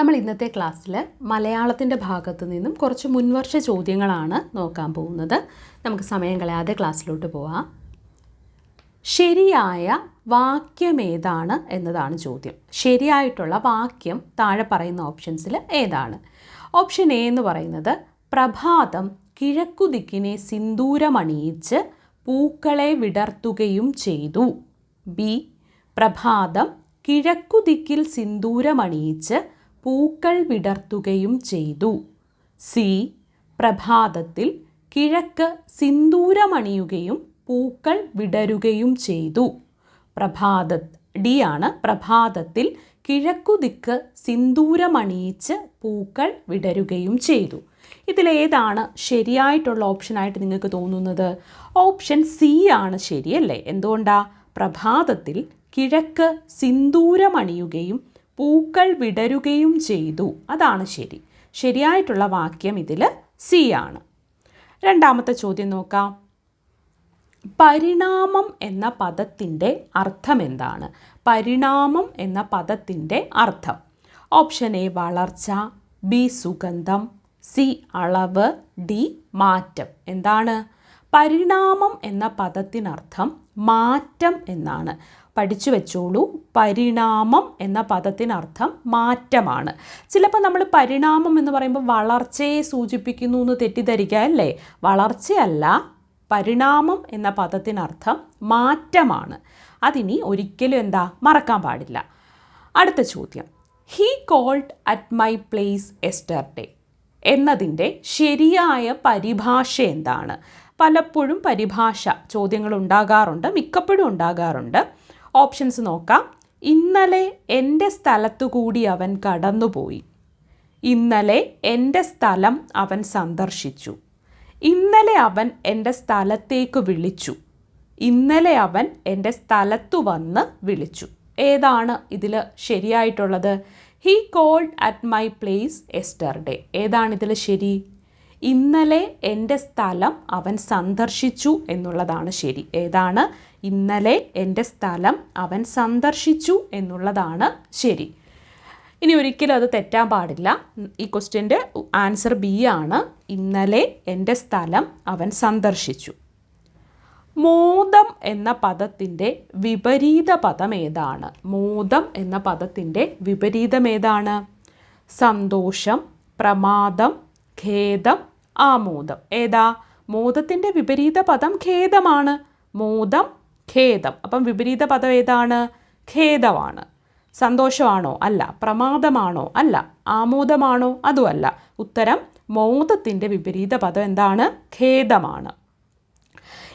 നമ്മൾ ഇന്നത്തെ ക്ലാസ്സിൽ മലയാളത്തിന്റെ ഭാഗത്തു നിന്നും കുറച്ച് മുൻവർഷ ചോദ്യങ്ങളാണ് നോക്കാൻ പോകുന്നത്. നമുക്ക് സമയം കളയാതെ ക്ലാസ്സിലോട്ട് പോവാം. ശരിയായ വാക്യം ഏതാണ് എന്നതാണ് ചോദ്യം. ശരിയായിട്ടുള്ള വാക്യം താഴെ പറയുന്ന ഓപ്ഷൻസിൽ ഏതാണ്? ഓപ്ഷൻ എ എന്ന് പറയുന്നത് പ്രഭാതം കിഴക്കുദിക്കിനെ സിന്ദൂരമണിയിച്ച് പൂക്കളെ വിടർത്തുകയും ചെയ്തു ബി പ്രഭാതം കിഴക്കുദിക്കിൽ സിന്ദൂരമണിയിച്ച് പൂക്കൾ വിടർത്തുകയും ചെയ്തു. സി. പ്രഭാതത്തിൽ കിഴക്ക് സിന്ദൂരമണിയുകയും പൂക്കൾ വിടരുകയും ചെയ്തു. പ്രഭാത ഡി ആണ് പ്രഭാതത്തിൽ കിഴക്കുദിക്ക് സിന്ദൂരമണിയിച്ച് പൂക്കൾ വിടരുകയും ചെയ്തു. ഇതിലേതാണ് ശരിയായിട്ടുള്ള ഓപ്ഷനായിട്ട് നിങ്ങൾക്ക് തോന്നുന്നത്? ഓപ്ഷൻ സി ആണ് ശരിയല്ലേ? എന്തുകൊണ്ടാ? പ്രഭാതത്തിൽ കിഴക്ക് സിന്ദൂരമണിയുകയും പൂക്കൾ വിടരുകയും ചെയ്തു. അതാണ് ശരി. ശരിയായിട്ടുള്ള വാക്യം ഇതിൽ സി ആണ്. രണ്ടാമത്തെ ചോദ്യം നോക്കാം. പരിണാമം എന്ന പദത്തിന്റെ അർത്ഥം എന്താണ്? പരിണാമം എന്ന പദത്തിന്റെ അർത്ഥം. ഓപ്ഷൻ എ വളർച്ച ബി സുഗന്ധം സി അളവ് ഡി മാറ്റം. എന്താണ്? പരിണാമം എന്ന പദത്തിനർത്ഥം മാറ്റം എന്നാണ്. പഠിച്ചു വെച്ചോളൂ. പരിണാമം എന്ന പദത്തിനർത്ഥം മാറ്റമാണ്. ചിലപ്പോൾ നമ്മൾ പരിണാമം എന്ന് പറയുമ്പോൾ വളർച്ചയെ സൂചിപ്പിക്കുന്നു എന്ന് തെറ്റിദ്ധരിക്കുക അല്ലേ? വളർച്ചയല്ല പരിണാമം എന്ന പദത്തിനർത്ഥം മാറ്റമാണ്. അതിനി ഒരിക്കലും എന്താ? മറക്കാൻ പാടില്ല. അടുത്ത ചോദ്യം. He called at my place yesterday എന്നതിന്റെ ശരിയായ പരിഭാഷ എന്താണ്? പലപ്പോഴും പരിഭാഷ ചോദ്യങ്ങൾ ഉണ്ടാകാറുണ്ട് മിക്കപ്പോഴും ഉണ്ടാകാറുണ്ട്. ഓപ്ഷൻസ് നോക്കാം. ഇന്നലെ എന്റെ സ്ഥലത്തു കൂടി അവൻ കടന്നുപോയി. ഇന്നലെ എന്റെ സ്ഥലം അവൻ സന്ദർശിച്ചു. ഇന്നലെ അവൻ എന്റെ സ്ഥലത്തേക്ക് വിളിച്ചു. ഇന്നലെ അവൻ എന്റെ സ്ഥലത്തു വന്ന് വിളിച്ചു. ഏതാണ് ഇതിൽ ശരിയായിട്ടുള്ളത്? He called at my place yesterday ഏതാണ് ഇതിൽ ശരി? ഇന്നലെ എന്റെ സ്ഥലം അവൻ സന്ദർശിച്ചു എന്നുള്ളതാണ് ശരി. ഏതാണ്? ഇന്നലെ എന്റെ സ്ഥലം അവൻ സന്ദർശിച്ചു എന്നുള്ളതാണ് ശരി. ഇനി ഒരിക്കലും അത് തെറ്റാൻ പാടില്ല. ഈ ക്വസ്റ്റ്യന്റെ ആൻസർ ബി ആണ്. ഇന്നലെ എന്റെ സ്ഥലം അവൻ സന്ദർശിച്ചു. മോദം എന്ന പദത്തിന്റെ വിപരീത പദം ഏതാണ്? മോദം എന്ന പദത്തിന്റെ വിപരീതം ഏതാണ്? സന്തോഷം പ്രമാദം ഖേദം ആമോദം. ഏതാ? മോദത്തിന്റെ വിപരീത പദം ഖേദമാണ്. മോദം ഖേദം. അപ്പം വിപരീത പദം ഏതാണ്? ഖേദമാണ്. സന്തോഷമാണോ? അല്ല. പ്രമാദമാണോ? അല്ല. ആമോദമാണോ? അതുമല്ല. ഉത്തരം മോദത്തിന്റെ വിപരീത പദം എന്താണ്? ഖേദമാണ്.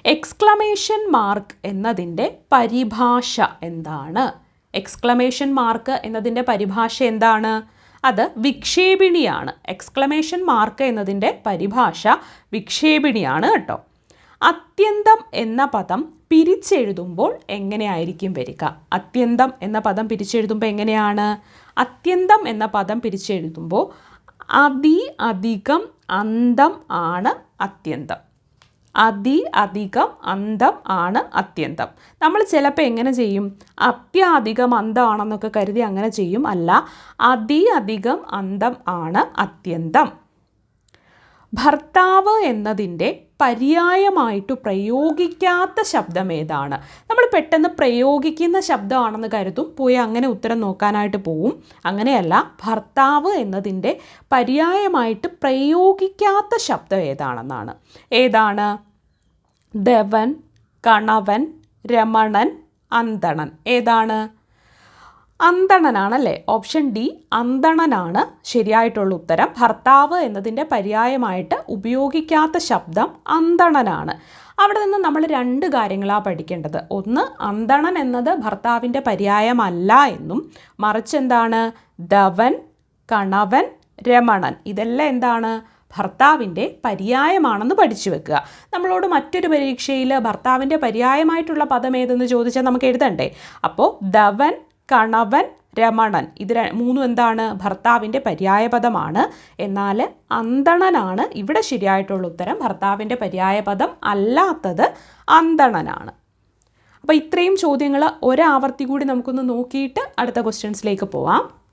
എക്സ്ക്ലമേഷൻ മാർക്ക് എന്നതിന്റെ പരിഭാഷ എന്താണ്? എക്സ്ക്ലമേഷൻ മാർക്ക് എന്നതിന്റെ പരിഭാഷ എന്താണ്? അത് വിക്ഷേപിണിയാണ്. എക്സ്ക്ലമേഷൻ മാർക്ക് എന്നതിന്റെ പരിഭാഷ വിക്ഷേപിണിയാണ് കേട്ടോ. അത്യന്തം എന്ന പദം പിരിച്ചെഴുതുമ്പോൾ എങ്ങനെയായിരിക്കും വരിക? അത്യന്തം എന്ന പദം പിരിച്ചെഴുതുമ്പോൾ എങ്ങനെയാണ്? അത്യന്തം എന്ന പദം പിരിച്ചെഴുതുമ്പോൾ അതി അധികം അന്തം ആണ് അത്യന്തം. അതി അധികം അന്തം ആണ് അത്യന്തം. നമ്മൾ ചിലപ്പോൾ എങ്ങനെ ചെയ്യും? അത്യാധികം അന്തമാണെന്നൊക്കെ കരുതി അങ്ങനെ ചെയ്യും. അല്ല അതി അധികം അന്തം ആണ് അത്യന്തം. ഭർത്താവ് എന്നതിന്റെ പര്യായമായിട്ട് പ്രയോഗിക്കാത്ത ശബ്ദം ഏതാണ്? നമ്മൾ പെട്ടെന്ന് പ്രയോഗിക്കുന്ന ശബ്ദമാണെന്ന് കരുതും പോയി അങ്ങനെ ഉത്തരം നോക്കാനായിട്ട് പോവും. അങ്ങനെയല്ല ഭർത്താവ് എന്നതിന്റെ പര്യായമായിട്ട് പ്രയോഗിക്കാത്ത ശബ്ദം ഏതാണെന്നാണ്. ഏതാണ്? ധവൻ കണവൻ രമണൻ അന്തണൻ. ഏതാണ്? അന്തണനാണല്ലേ? ഓപ്ഷൻ ഡി അന്തണനാണ് ശരിയായിട്ടുള്ള ഉത്തരം. ഭർത്താവ് എന്നതിന്റെ പര്യായമായിട്ട് ഉപയോഗിക്കാത്ത ശബ്ദം അന്തണനാണ്. അവിടെ നിന്ന് നമ്മൾ രണ്ട് കാര്യങ്ങളാണ് പഠിക്കേണ്ടത്. ഒന്ന് അന്തണൻ എന്നത് ഭർത്താവിന്റെ പര്യായമല്ല എന്നും മറിച്ച് എന്താണ്? ധവൻ കണവൻ രമണൻ. ഇതെല്ലാം എന്താണ്? ഭർത്താവിന്റെ പര്യായമാണെന്ന് പഠിച്ചു വെക്കുക. നമ്മളോട് മറ്റൊരു പരീക്ഷയിൽ ഭർത്താവിന്റെ പര്യായമായിട്ടുള്ള പദം ഏതെന്ന് ചോദിച്ചാൽ നമുക്ക് എഴുതണ്ടേ? അപ്പോൾ ധവൻ കണവൻ രമണൻ. ഇത് മൂന്നും എന്താണ്? ഭർത്താവിന്റെ പര്യായപദമാണ്. എന്നാൽ അന്തണനാണ്. ഇവിടെ ശരിയായിട്ടുള്ള ഉത്തരം ഭർത്താവിന്റെ പര്യായപദം അല്ലാത്തത് അന്തണനാണ്. അപ്പോൾ ഇത്രയും ചോദ്യങ്ങൾ ഒരാവർത്തി കൂടി നമുക്കൊന്ന് നോക്കിയിട്ട് അടുത്ത ക്വസ്റ്റ്യൻസിലേക്ക് പോവാം.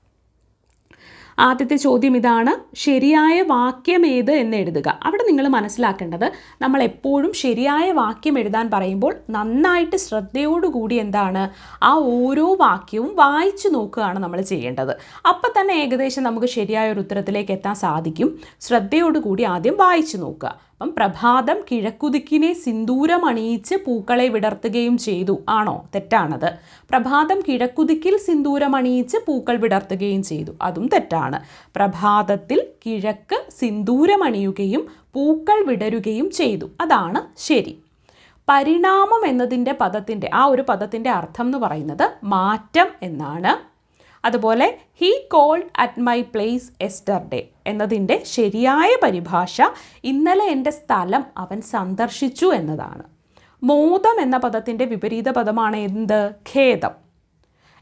ആദ്യത്തെ ചോദ്യം ഇതാണ് ശരിയായ വാക്യം ഏത് എന്ന് എഴുതുക. അവിടെ നിങ്ങൾ മനസ്സിലാക്കേണ്ടത് നമ്മൾ എപ്പോഴും ശരിയായ വാക്യം എഴുതാൻ പറയുമ്പോൾ നന്നായിട്ട് ശ്രദ്ധയോടുകൂടി എന്താണ് ആ ഓരോ വാക്യവും വായിച്ചു നോക്കുകയാണ് നമ്മൾ ചെയ്യേണ്ടത്. അപ്പം തന്നെ ഏകദേശം നമുക്ക് ശരിയായ ഒരു ഉത്തരത്തിലേക്ക് എത്താൻ സാധിക്കും. ശ്രദ്ധയോടുകൂടി ആദ്യം വായിച്ചു നോക്കുക. അപ്പം പ്രഭാതം കിഴക്കുദിക്കിനെ സിന്ദൂരം അണിയിച്ച് പൂക്കളെ വിടർത്തുകയും ചെയ്തു. ആണോ? തെറ്റാണത്. പ്രഭാതം കിഴക്കുദിക്കിൽ സിന്ദൂരമണിയിച്ച് പൂക്കൾ വിടർത്തുകയും ചെയ്തു. അതും തെറ്റാണ്. പ്രഭാതത്തിൽ കിഴക്ക് സിന്ദൂരമണിയുകയും പൂക്കൾ വിടരുകയും ചെയ്തു. അതാണ് ശരി. പരിണാമം എന്നതിന്റെ പദത്തിന്റെ ആ ഒരു പദത്തിന്റെ അർത്ഥം എന്ന് പറയുന്നത് മാറ്റം എന്നാണ്. അതുപോലെ he called at my place yesterday എന്നതിന്റെ ശരിയായ പരിഭാഷ ഇന്നലെ എന്റെ സ്ഥലം അവൻ സന്ദർശിച്ചു എന്നതാണ്. മോദം എന്ന പദത്തിന്റെ വിപരീത പദമാണ് എന്ത്? ഖേദം.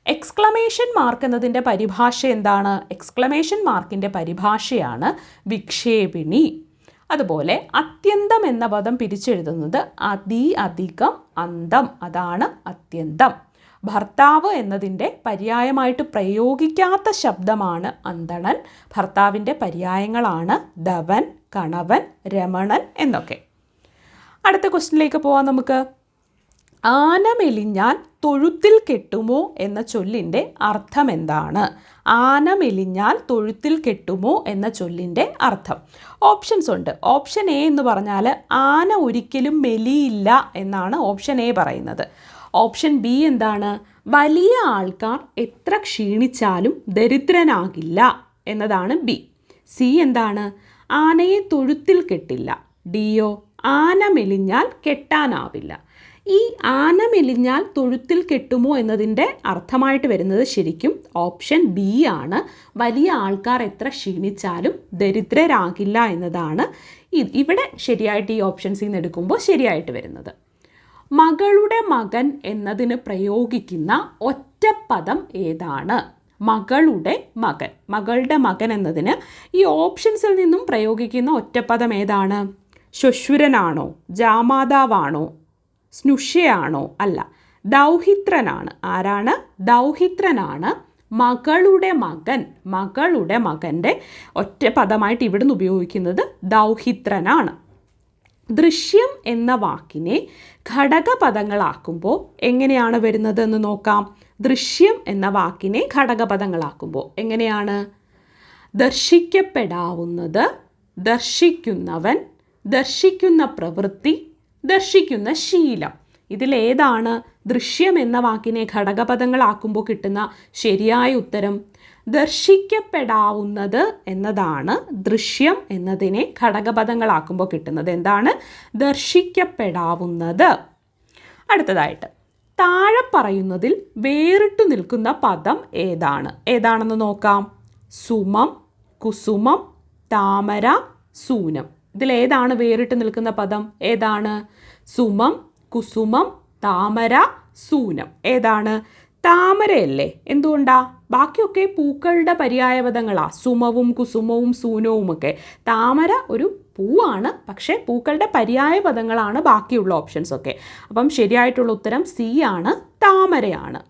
എക്സ്ക്ലമേഷൻ മാർക്ക് എന്നതിന്റെ പരിഭാഷ എന്താണ്? എക്സ്ക്ലമേഷൻ മാർക്കിന്റെ പരിഭാഷയാണ് വിക്ഷേപിണി. അതുപോലെ അത്യന്തം എന്ന പദം പിരിച്ചെഴുതുന്നത് അതി അധികം അന്തം. അതാണ് അത്യന്തം. ഭർത്താവ് എന്നതിന്റെ പര്യായമായിട്ട് പ്രയോഗിക്കാത്ത ശബ്ദമാണ് അന്തണൻ. ഭർത്താവിന്റെ പര്യായങ്ങളാണ് ധവൻ കണവൻ രമണൻ എന്നൊക്കെ. അടുത്ത ക്വസ്റ്റിനിലേക്ക് പോവാം നമുക്ക്. ആന മെലിഞ്ഞാൽ തൊഴുത്തിൽ കെട്ടുമോ എന്ന ചൊല്ലിന്റെ അർത്ഥം എന്താണ്? ആന മെലിഞ്ഞാൽ തൊഴുത്തിൽ കെട്ടുമോ എന്ന ചൊല്ലിന്റെ അർത്ഥം. ഓപ്ഷൻസ് ഉണ്ട്. ഓപ്ഷൻ എ എന്ന് പറഞ്ഞാൽ ആന ഒരിക്കലും മെലിയില്ല എന്നാണ് ഓപ്ഷൻ എ പറയുന്നത്. ഓപ്ഷൻ ബി എന്താണ്? വലിയ ആൾക്കാർ എത്ര ക്ഷീണിച്ചാലും ദരിദ്രനാകില്ല എന്നതാണ് ബി. സി എന്താണ്? ആനയെ തൊഴുത്തിൽ കെട്ടില്ല. ഡിയോ ആന മെലിഞ്ഞാൽ കെട്ടാനാവില്ല. ഈ ആന മെലിഞ്ഞാൽ തൊഴുത്തിൽ കെട്ടുമോ എന്നതിന്റെ അർത്ഥമായിട്ട് വരുന്നത് ശരിക്കും ഓപ്ഷൻ ബി ആണ്. വലിയ ആൾക്കാർ എത്ര ക്ഷീണിച്ചാലും ദരിദ്രരാകില്ല എന്നതാണ് ഇവിടെ ശരിയായിട്ട് ഈ ഓപ്ഷൻസിൽ നിന്ന് എടുക്കുമ്പോൾ ശരിയായിട്ട് വരുന്നത്. മകളുടെ മകൻ എന്നതിന് പ്രയോഗിക്കുന്ന ഒറ്റപ്പദം ഏതാണ്? മകളുടെ മകൻ. മകളുടെ മകൻ എന്നതിന് ഈ ഓപ്ഷൻസിൽ നിന്നും പ്രയോഗിക്കുന്ന ഒറ്റപ്പദം ഏതാണ്? ശ്വശുരനാണോ? ജാമാതാവാണോ? സ്നുഷ്യയാണോ അല്ല. ദൗഹിത്രനാണ്. ആരാണ്? ദൗഹിത്രനാണ് മകളുടെ മകൻ. മകളുടെ മകന്റെ ഒറ്റ പദമായിട്ട് ഇവിടുന്ന് ഉപയോഗിക്കുന്നത് ദൗഹിത്രനാണ്. ദൃശ്യം എന്ന വാക്കിനെ ഘടകപദങ്ങളാക്കുമ്പോൾ എങ്ങനെയാണ് വരുന്നത് എന്ന് നോക്കാം. ദൃശ്യം എന്ന വാക്കിനെ ഘടകപദങ്ങളാക്കുമ്പോൾ എങ്ങനെയാണ്? ദർശിക്കപ്പെടാവുന്നത് ദർശിക്കുന്നവൻ ദർശിക്കുന്ന പ്രവൃത്തി ദർശിക്കുന്ന ശീലം. ഇതിലേതാണ് ദൃശ്യം എന്ന വാക്കിനെ ഘടകപദങ്ങളാക്കുമ്പോൾ കിട്ടുന്ന ശരിയായ ഉത്തരം ദർശിക്കപ്പെടാവുന്നത് എന്നതാണ് ദൃശ്യം എന്നതിനെ ഘടകപദങ്ങളാക്കുമ്പോൾ കിട്ടുന്നത്. എന്താണ്? ദർശിക്കപ്പെടാവുന്നത്. അടുത്തതായിട്ട് താഴെ പറയുന്നതിൽ വേറിട്ടു നിൽക്കുന്ന പദം ഏതാണ്? ഏതാണെന്ന് നോക്കാം. സുമം കുസുമം താമര സൂനം. ഇതിലേതാണ് വേറിട്ട് നിൽക്കുന്ന പദം? ഏതാണ്? സുമം കുസുമം താമര സൂനം. ഏതാണ്? താമരയല്ലേ. എന്തുകൊണ്ടാ? ബാക്കിയൊക്കെ പൂക്കളുടെ പര്യായപദങ്ങളാണ് സുമവും കുസുമവും സൂനവും ഒക്കെ. താമര ഒരു പൂവാണ്. പക്ഷേ പൂക്കളുടെ പര്യായ പദങ്ങളാണ് ബാക്കിയുള്ള ഓപ്ഷൻസ് ഒക്കെ. അപ്പം ശരിയായിട്ടുള്ള ഉത്തരം സി ആണ്. താമരയാണ്.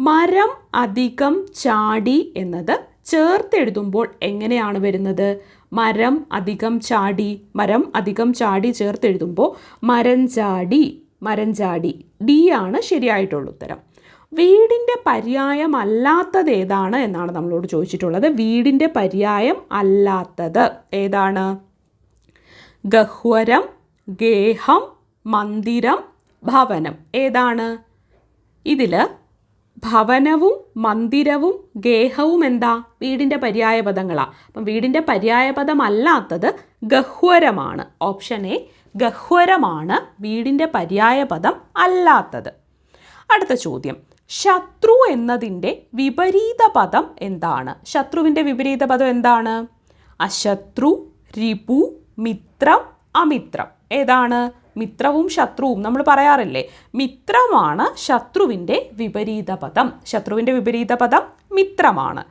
മരം അധികം ചാടി എന്നത് ചേർത്തെഴുതുമ്പോൾ എങ്ങനെയാണ് വരുന്നത്? മരം അധികം ചാടി. മരം അധികം ചാടി ചേർത്തെഴുതുമ്പോൾ മരം ചാടി. മരം ചാടി. ഡി ആണ് ശരിയായിട്ടുള്ള ഉത്തരം. വീടിന്റെ പര്യായം അല്ലാത്തത് ഏതാണ് എന്നാണ് നമ്മളോട് ചോദിച്ചിട്ടുള്ളത്. വീടിന്റെ പര്യായം അല്ലാത്തത് ഏതാണ്? ഗഹ്വരം ഗേഹം മന്ദിരം ഭവനം ഏതാണ്? ഇതിൽ ഭവനവും മന്ദിരവും ഗേഹവും എന്താ? വീടിന്റെ പര്യായ പദങ്ങളാണ് അപ്പം വീടിന്റെ പര്യായ പദമല്ലാത്തത് ഗഹ്വരമാണ്. ഓപ്ഷൻ എ ഗഹ്വരമാണ് വീടിന്റെ പര്യായ പദം അല്ലാത്തത്. അടുത്ത ചോദ്യം. ശത്രു എന്നതിന്റെ വിപരീത പദം എന്താണ്? ശത്രുവിന്റെ വിപരീത പദം എന്താണ്? അശത്രു രിപു മിത്രം അമിത്രം. ഏതാണ്? മിത്രവും ശത്രുവും. നമ്മൾ പറയാറില്ലേ? മിത്രമാണ് ശത്രുവിന്റെ വിപരീത പദം ശത്രുവിന്റെ വിപരീത പദം മിത്രമാണ്.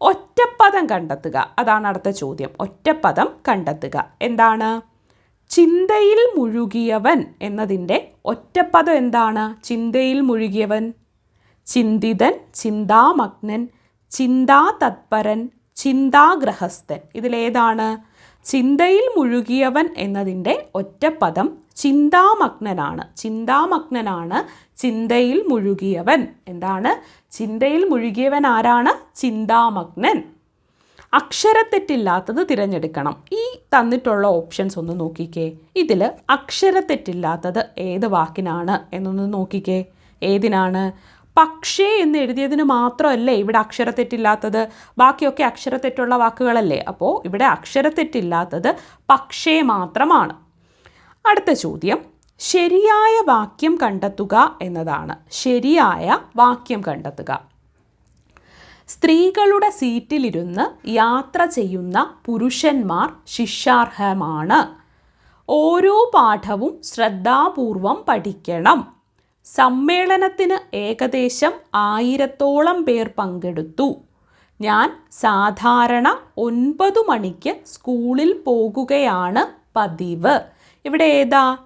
ഒറ്റപ്പദം കണ്ടെത്തുക. അതാണ് അടുത്ത ചോദ്യം. ഒറ്റപ്പദം കണ്ടെത്തുക. എന്താണ്? ചിന്തയിൽ മുഴുകിയവൻ എന്നതിന്റെ ഒറ്റപ്പദം എന്താണ്? ചിന്തയിൽ മുഴുകിയവൻ. ചിന്തിതൻ ചിന്താമഗ്നൻ ചിന്താതത്പരൻ ചിന്താഗ്രഹസ്ഥൻ. ഇതിലേതാണ് ചിന്തയിൽ മുഴുകിയവൻ എന്നതിന്റെ ഒറ്റപ്പദം ചിന്താമഗ്നനാണ്. ചിന്താമഗ്നനാണ് ചിന്തയിൽ മുഴുകിയവൻ. എന്താണ്? ചിന്തയിൽ മുഴുകിയവൻ ആരാണ്? ചിന്താമഗ്നൻ. അക്ഷരത്തെറ്റില്ലാത്തത് തിരഞ്ഞെടുക്കണം. ഈ തന്നിട്ടുള്ള ഓപ്ഷൻസ് ഒന്ന് നോക്കിക്കേ. ഇതിൽ അക്ഷരത്തെറ്റില്ലാത്തത് ഏത് വാക്കിനാണ് എന്നൊന്ന് നോക്കിക്കേ. ഏതിനാണ്? പക്ഷേ എന്ന് എഴുതിയതിന് മാത്രമല്ലേ ഇവിടെ അക്ഷരത്തെറ്റില്ലാത്തത്? ബാക്കിയൊക്കെ അക്ഷരത്തെറ്റുള്ള വാക്കുകളല്ലേ? അപ്പോൾ ഇവിടെ അക്ഷരത്തെറ്റില്ലാത്തത് പക്ഷേ മാത്രമാണ്. അടുത്ത ചോദ്യം. ശരിയായ വാക്യം കണ്ടെത്തുക എന്നതാണ്. ശരിയായ വാക്യം കണ്ടെത്തുക. സ്ത്രീകളുടെ സീറ്റിലിരുന്ന് യാത്ര ചെയ്യുന്ന പുരുഷന്മാർ ശിക്ഷാർഹമാണ്. ഓരോ പാഠവും ശ്രദ്ധാപൂർവം പഠിക്കണം. സമ്മേളനത്തിന് ഏകദേശം ആയിരത്തോളം പേർ പങ്കെടുത്തു. ഞാൻ സാധാരണ ഒൻപത് മണിക്ക് സ്കൂളിൽ പോകുകയാണ് പതിവ്. ഇവിടെ ഏതാ?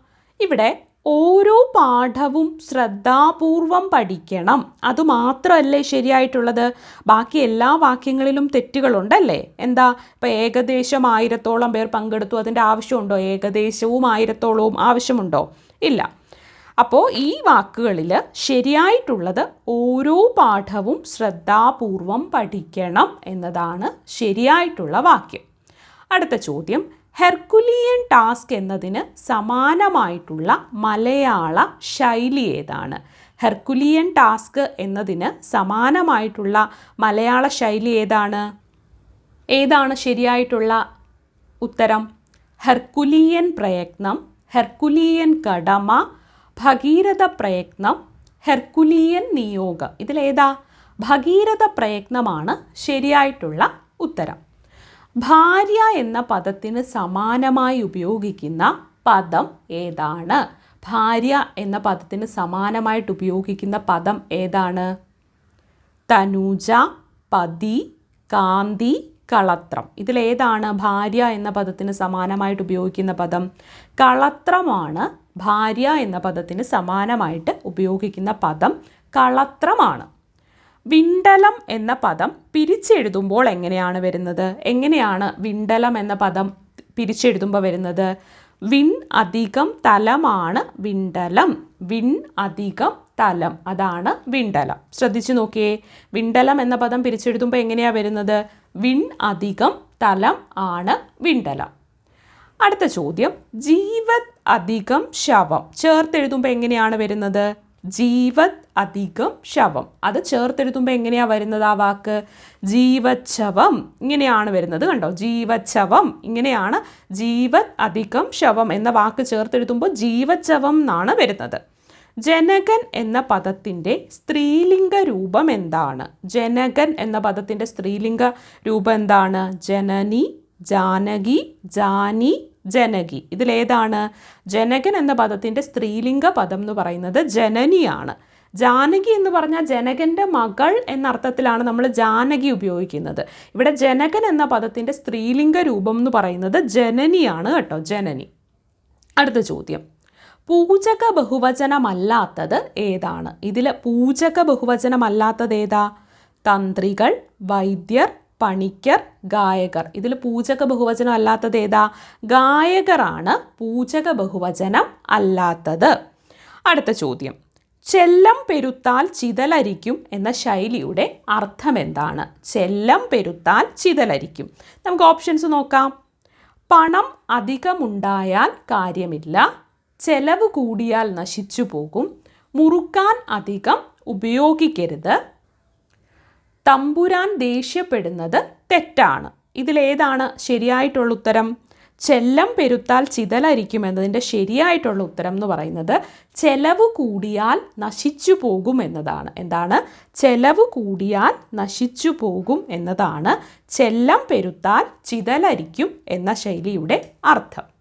ഇവിടെ ഓരോ പാഠവും ശ്രദ്ധാപൂർവം പഠിക്കണം. അതുമാത്രമല്ലേ ശരിയായിട്ടുള്ളത്? ബാക്കി എല്ലാ വാക്യങ്ങളിലും തെറ്റുകളുണ്ടല്ലേ? എന്താ? ഇപ്പം ഏകദേശം ആയിരത്തോളം പേർ പങ്കെടുത്തു. അതിന്റെ ആവശ്യമുണ്ടോ? ഏകദേശവും ആയിരത്തോളവും ആവശ്യമുണ്ടോ? ഇല്ല. അപ്പോൾ ഈ വാക്കുകളിൽ ശരിയായിട്ടുള്ളത് ഓരോ പാഠവും ശ്രദ്ധാപൂർവം പഠിക്കണം എന്നതാണ് ശരിയായിട്ടുള്ള വാക്യം. അടുത്ത ചോദ്യം. ഹെർക്കുലിയൻ ടാസ്ക് എന്നതിന് സമാനമായിട്ടുള്ള മലയാള ശൈലി ഏതാണ്? ഹെർക്കുലിയൻ ടാസ്ക് എന്നതിന് സമാനമായിട്ടുള്ള മലയാള ശൈലി ഏതാണ്? ഏതാണ് ശരിയായിട്ടുള്ള ഉത്തരം? ഹെർക്കുലിയൻ പ്രയത്നം ഹെർക്കുലിയൻ കടമ ഭഗീരഥ പ്രയത്നം ഹെർക്കുലിയൻ നിയോഗം. ഇതിലേതാ? ഭഗീരഥ പ്രയത്നമാണ് ശരിയായിട്ടുള്ള ഉത്തരം. ഭാര്യ എന്ന പദത്തിന് സമാനമായി ഉപയോഗിക്കുന്ന പദം ഏതാണ്? ഭാര്യ എന്ന പദത്തിന് സമാനമായിട്ട് ഉപയോഗിക്കുന്ന പദം ഏതാണ്? തനൂജ പതി കാന്തി കളത്രം. ഇതിലേതാണ് ഭാര്യ എന്ന പദത്തിന് സമാനമായിട്ട് ഉപയോഗിക്കുന്ന പദം. കളത്രമാണ് ഭാര്യ എന്ന പദത്തിന് സമാനമായിട്ട് ഉപയോഗിക്കുന്ന പദം. കളത്രമാണ്. വിണ്ടലം എന്ന പദം പിരിച്ചെഴുതുമ്പോൾ എങ്ങനെയാണ് വരുന്നത്? എങ്ങനെയാണ് വിണ്ടലം എന്ന പദം പിരിച്ചെഴുതുമ്പോൾ വരുന്നത്? വിൺ അധികം തലമാണ് വിണ്ടലം. വിൺ അധികം തലം. അതാണ് വിണ്ടലം. ശ്രദ്ധിച്ചു നോക്കിയേ. വിണ്ടലം എന്ന പദം പിരിച്ചെഴുതുമ്പോൾ എങ്ങനെയാണ് വരുന്നത്? വിൺ അധികം തലം ആണ് വിണ്ടലം. അടുത്ത ചോദ്യം. ജീവത് അധികം ശവം. ചേർത്തെഴുതുമ്പോൾ എങ്ങനെയാണ് വരുന്നത്? ജീവത് അധികം ശവം. അത് ചേർത്തെഴുതുമ്പോൾ എങ്ങനെയാണ് വരുന്നത് ആ വാക്ക്? ജീവച്ഛവം ഇങ്ങനെയാണ് വരുന്നത് കണ്ടോ? ജീവച്ഛവം ഇങ്ങനെയാണ് ജീവത് അധികം ശവം എന്ന വാക്ക് ചേർത്തെഴുതുമ്പോൾ ജീവച്ഛവം എന്നാണ് വരുന്നത്. ജനകൻ എന്ന പദത്തിന്റെ സ്ത്രീലിംഗ രൂപം എന്താണ്? ജനകൻ എന്ന പദത്തിന്റെ സ്ത്രീലിംഗ രൂപം എന്താണ്? ജനനി ജാനകി ജാനി ജനകി. ഇതിലേതാണ് ജനകൻ എന്ന പദത്തിന്റെ സ്ത്രീലിംഗ പദം എന്ന് പറയുന്നത് ജനനിയാണ്. ജാനകി എന്ന് പറഞ്ഞാൽ ജനകന്റെ മകൾ എന്നർത്ഥത്തിലാണ് നമ്മൾ ജാനകി ഉപയോഗിക്കുന്നത്. ഇവിടെ ജനകൻ എന്ന പദത്തിന്റെ സ്ത്രീലിംഗ രൂപം എന്ന് പറയുന്നത് ജനനിയാണ് കേട്ടോ ജനനി. അടുത്ത ചോദ്യം. പൂജക ബഹുവചനമല്ലാത്തത് ഏതാണ്? ഇതിൽ പൂജക ബഹുവചനമല്ലാത്തത് ഏതാ? തന്ത്രികൾ വൈദ്യർ പണിക്കർ ഗായകർ. ഇതിൽ പൂജക ബഹുവചനം അല്ലാത്തത് ഏതാ? ഗായകറാണ് പൂജക ബഹുവചനം അല്ലാത്തത്. അടുത്ത ചോദ്യം. ചെല്ലം പെരുത്താൽ ചിതലരിക്കും എന്ന ശൈലിയുടെ അർത്ഥം എന്താണ് ചെല്ലം പെരുത്താൽ ചിതലരിക്കും. നമുക്ക് ഓപ്ഷൻസ് നോക്കാം. പണം അധികമുണ്ടായാൽ കാര്യമില്ല. ചെലവ് കൂടിയാൽ നശിച്ചു പോകും. മുറുക്കാൻ അധികം ഉപയോഗിക്കരുത്. തമ്പുരാൻ ദേഷ്യപ്പെടുന്നത് തെറ്റാണ്. ഇതിലേതാണ് ശരിയായിട്ടുള്ള ഉത്തരം? ചെല്ലം പെരുത്താൽ ചിതലരിക്കും എന്നതിന്റെ ശരിയായിട്ടുള്ള ഉത്തരം എന്ന് പറയുന്നത് ചെലവ് കൂടിയാൽ നശിച്ചു പോകും എന്നതാണ്. എന്താണ്? ചെലവ് കൂടിയാൽ നശിച്ചു പോകും എന്നതാണ്. ചെല്ലം പെരുത്താൽ ചിതലരിക്കും എന്ന ശൈലിയുടെ അർത്ഥം.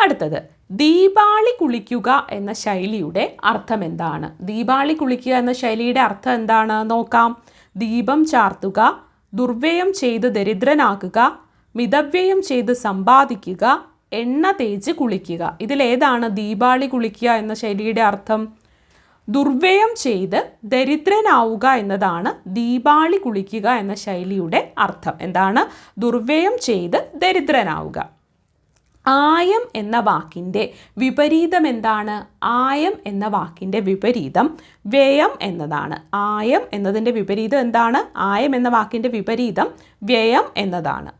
അടുത്തത് ദീപാളി കുളിക്കുക എന്ന ശൈലിയുടെ അർത്ഥം എന്താണ്? ദീപാളി കുളിക്കുക എന്ന ശൈലിയുടെ അർത്ഥം എന്താണ്? നോക്കാം. ദീപം ചാർത്തുക ദുർവ്യയം ചെയ്ത് ദരിദ്രനാക്കുക മിതവ്യയം ചെയ്ത് സമ്പാദിക്കുക എണ്ണ തേച്ച് കുളിക്കുക. ഇതിലേതാണ് ദീപാളി കുളിക്കുക എന്ന ശൈലിയുടെ അർത്ഥം? ദുർവ്യയം ചെയ്ത് ദരിദ്രനാവുക എന്നതാണ് ദീപാളി കുളിക്കുക എന്ന ശൈലിയുടെ അർത്ഥം. എന്താണ്? ദുർവ്യയം ചെയ്ത് ദരിദ്രനാവുക. ആയം എന്ന വാക്കിന്റെ വിപരീതം എന്താണ്? ആയം എന്ന വാക്കിന്റെ വിപരീതം വ്യയം എന്നതാണ്. ആയം എന്നതിന്റെ വിപരീതം എന്താണ്? ആയം എന്ന വാക്കിന്റെ വിപരീതം വ്യയം എന്നതാണ്.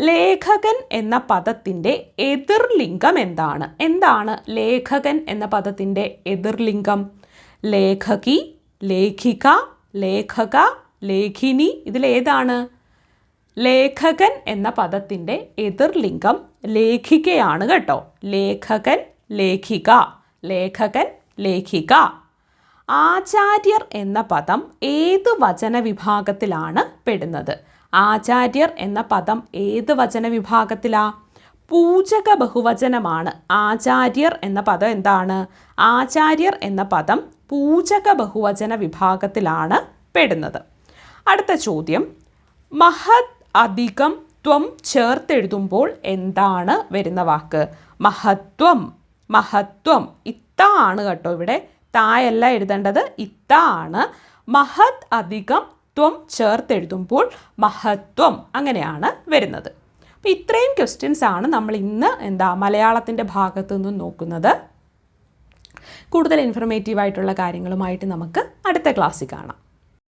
ലേഖകൻ എന്ന പദത്തിന്റെ എതിർലിംഗം എന്താണ്? എന്താണ് ലേഖകൻ എന്ന പദത്തിന്റെ എതിർലിംഗം? ലേഖകി ലേഖിക ലേഖക ലേഖിനി ഇതിലേതാണ്. ലേഖകൻ എന്ന പദത്തിന്റെ എതിർലിംഗം ലേഖികയാണ് കേട്ടോ. ലേഖകൻ ലേഖിക. ലേഖകൻ ലേഖിക. ആചാര്യർ എന്ന പദം ഏത് വചന വിഭാഗത്തിലാണ് പെടുന്നത്? ആചാര്യർ എന്ന പദം ഏത് വചന വിഭാഗത്തിലാ പൂജക ബഹുവചനമാണ്. ആചാര്യർ എന്ന പദം എന്താണ്? ആചാര്യർ എന്ന പദം പൂജക ബഹുവചന വിഭാഗത്തിലാണ് പെടുന്നത്. അടുത്ത ചോദ്യം. മഹത് അധികം ത്വം ചേർത്തെഴുതുമ്പോൾ എന്താണ് വരുന്ന വാക്ക്? മഹത്വം മഹത്വം. ഇത്ത ആണ് കേട്ടോ ഇവിടെ തായല്ല എഴുതേണ്ടത്. ഇത്ത ആണ് മഹത് അധികം ത്വം ചേർത്തെഴുതുമ്പോൾ മഹത്വം അങ്ങനെയാണ് വരുന്നത്. അപ്പോൾ ഇത്രയും ക്വസ്റ്റ്യൻസ് ആണ് നമ്മൾ ഇന്ന് എന്താ മലയാളത്തിന്റെ ഭാഗത്തു നിന്നും നോക്കുന്നത്. കൂടുതൽ ഇൻഫർമേറ്റീവ് ആയിട്ടുള്ള കാര്യങ്ങളുമായിട്ട് നമുക്ക് അടുത്ത ക്ലാസ്സിൽ കാണാം.